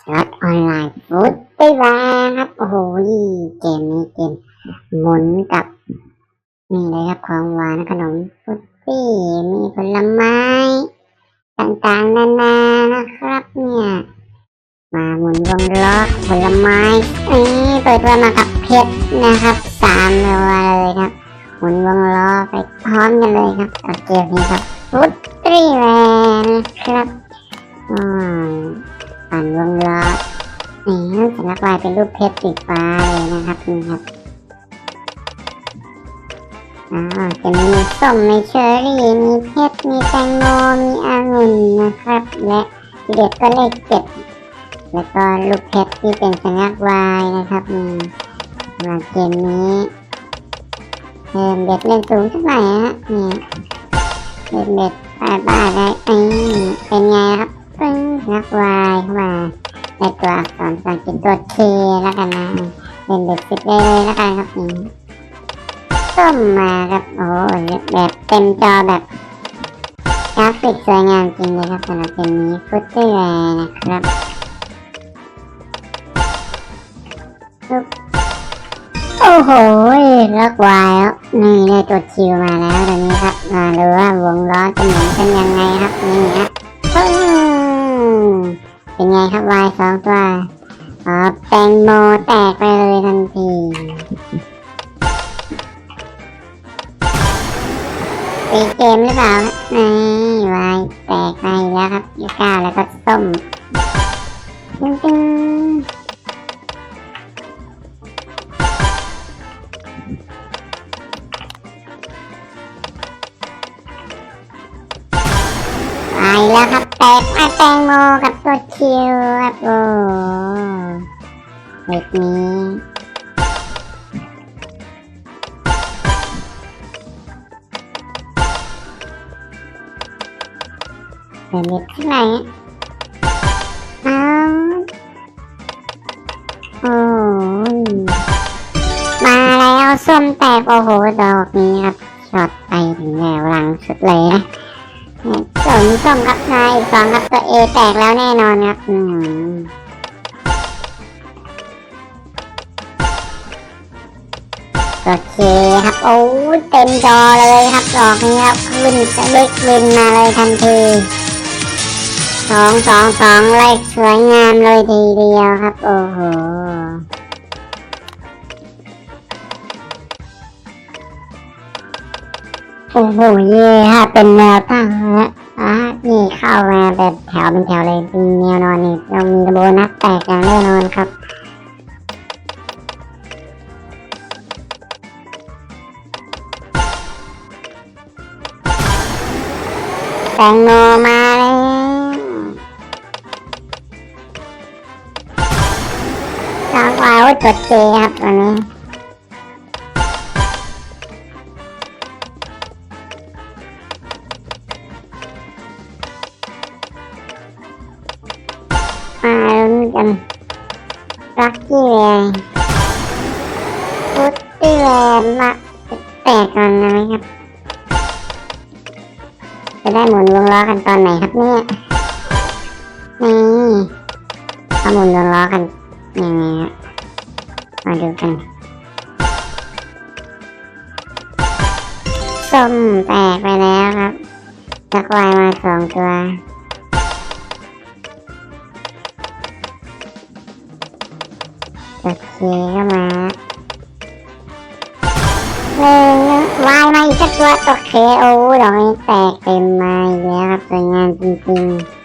สล็อตออนไลน์ฟุตได้แรงครับ โอ้โหเกมนี้เกมหมุนกับนี่เลยครับของหวานขนมฟุตตี้มีผลไม้ต่างๆนานานะครับเนี่ย มาหมุนวงล้อผลไม้นี่เปิดตัวมากับเพชรนะครับสามตัวเลยครับ หมุนวงล้อไปพร้อมกันเลยครับกับเกมนี้ครับฟุตตี้แรงครับอืม ปั่นวงล้อนี่สัญลักษณ์ลายเป็นรูปเพชรสีฟ้ายนะครับนี่ครับอ่าจะมีส้มมีเชอร์รี่มีเพชรมีแตงโมมีองุ่นนะครับ และเด็ดก็เลขเจ็ดแล้วก็ลูกเพชรที่เป็นสัญลักษณ์วายนะครับนี่มาเกมนี้เพิ่มเด็ดเล่นสูงสักหน่อยฮะนี่เด็ดเด็ดบ้าบ้าได้เป็นไงครับ ปึ้งสักวายเข้ามาในตัวอักษรภาษาอังกฤษตัวเคแล้วกันนะเป็นเด็ดสิบได้เลยแล้วกันครับนี่ส้มมาครับโอ้ยแบบเต็มจอแบบกราฟิกสวยงามจริงเลยครับสำหรับเกมนี้ฟุตเตอร์แวร์นะครับโอ้โหเลิกวายแล้วนี่ได้ตัวคิวมาแล้วตอนนี้ครับมาดูว่าวงล้อจะหมุนเป็นยังไงครับนี่ฮะ เป็นไงครับวายสองตัว อ๋อ แตงโมแตกไปเลยทันทีตีเกมหรือเปล่านี่วายแตกไปแล้วครับยูก้าแล้วก็ส้มตึ้งตึ้ง มาแตงโมกับตัวคิวครับโอ้เด็กนี้เป็ด็กที่ไหนอ้าวโอ้มาแล้วส้มแตกโอ้โหดอกนี้ครับช็อตไปถึงแนวหลังสุดเลยนะ สมส้มครับนายสองครับตัวเอแตกแล้วแน่นอนครับอืมโอเคครับ โอ้เต็มจอเลยครับดอกนี้ครับขึ้นจะเล็กขึ้นมาเลยทันทีสองสองสองเลขสวยงามเลยทีเดียวครับ โอ้โหโอ้โหเย่ค่ะเป็นแนวตั้งนะ อะนี่เข้ามาแบบแถวเป็นแถวเลยเป็นแนวนอนนี่เรามีโบนัสแตกอย่างแน่นอนครับแตงโมมาแล้วสองวาวจดเจครับวันนี้ กันลักกี้แวร์ฟุตตี้แวร์มาแตกก่อนนะครับ จะได้หมุนวงล้อกันตอนไหนครับเนี่ย นี่ถ้าหมุนวงล้อกันยังไงฮะมาดูกันส้มแตกไปแล้วครับจักวายมาสองตัว โอเคก็มาหนึ่งวายมาอีกสักตัวโอเคโอ้ดอกนี้แตกเต็มมาอีกแล้วครับสวยงามจริงๆ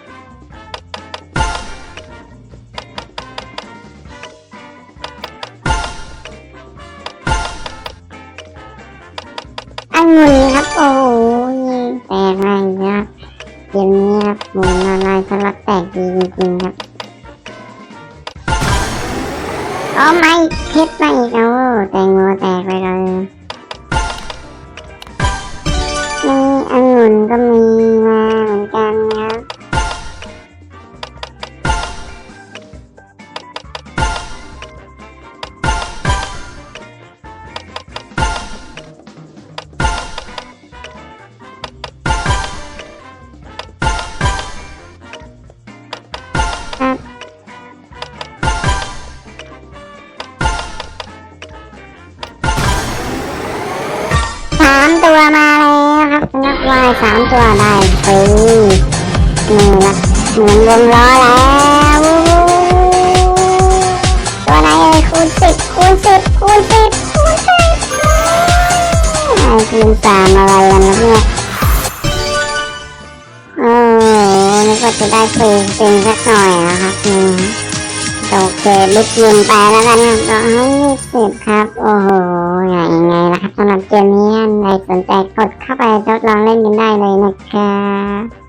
องุ่นครับ โอ้ยแตกอีกแล้วครับเกมนี้ครับหมุนออนไลน์สลักแตกดีจริงๆครับ โอ้ไม่เพชรมาอีกแล้วแตงโมแตกไปเลยมีอังุ่นก็มี วายสามตัวได้ฟรีนี่ละหมุนวงล้อแล้วตัวไหนเอ่ยคูณสิบคูณสิบคูณสิบคูณสิบไอ้คูณสามอะไรกันนะเนี่ยโอ้นึกว่าจะได้ฟรีจริงสักหน่อยนะครับนี่โอเคลุกยืนไปแล้วกันครับก็ให้ยี่สิบครับ โอ้โหำหรับเกมนี้ใครสนใจกดเข้าไปทดลองเล่นกันได้เลยนะครับ